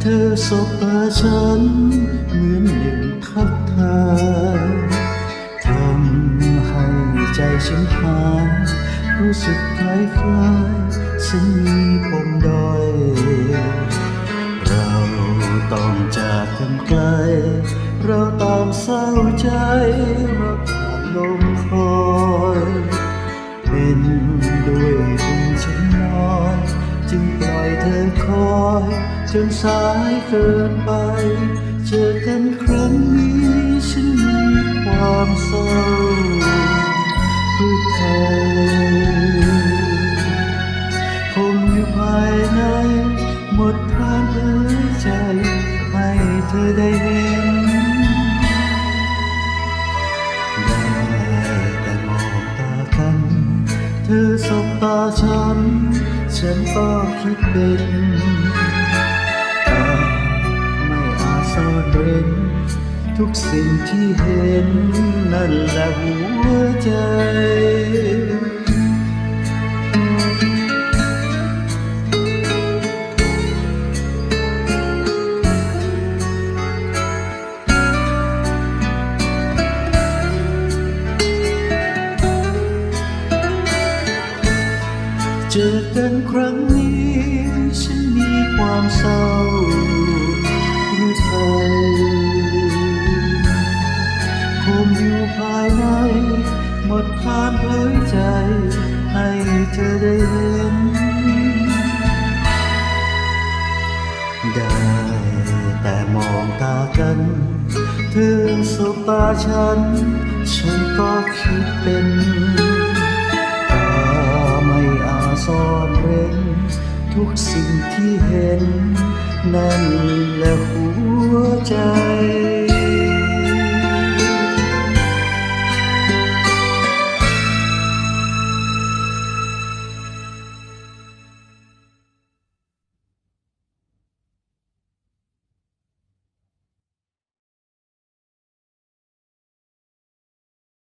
เธอสบตาฉัน เหมือนหนึ่งทักทายทำให้ใจฉันหายรู้สึกคล้ายคล้ายฉันมีปมด้อย เราต้องจากกันไกล เราต้องเศร้าใจเราผ่านลมคอยเป็นด้วยบุญฉันน้อยจึงปล่ อคอยจนสายเกินไป เจอกันครั้งนี้ฉันมีความเศร้าเพื่อเธอคงอยู่ภายใน หมดทางเอ่ยใจ ให้เธอได้เห็นได้แต่มองตากัน เธอสบตาฉัน ฉันก็คิดเป็นตาไม่อาซ่อนเร้น ทุกสิ่งที่เห็นนั่นแหละหัวใจ เจอกันครั้งนี้ ฉันมีความเศร้าหรือไทยคงอยู่ภายใน หมดทางเผยใจ ให้เธอได้เห็น ได้แต่มองตากันเธอสบตาฉัน ฉันก็คิดเป็น ทุกสิ่งที่เห็น นั่นแหละหัวใจ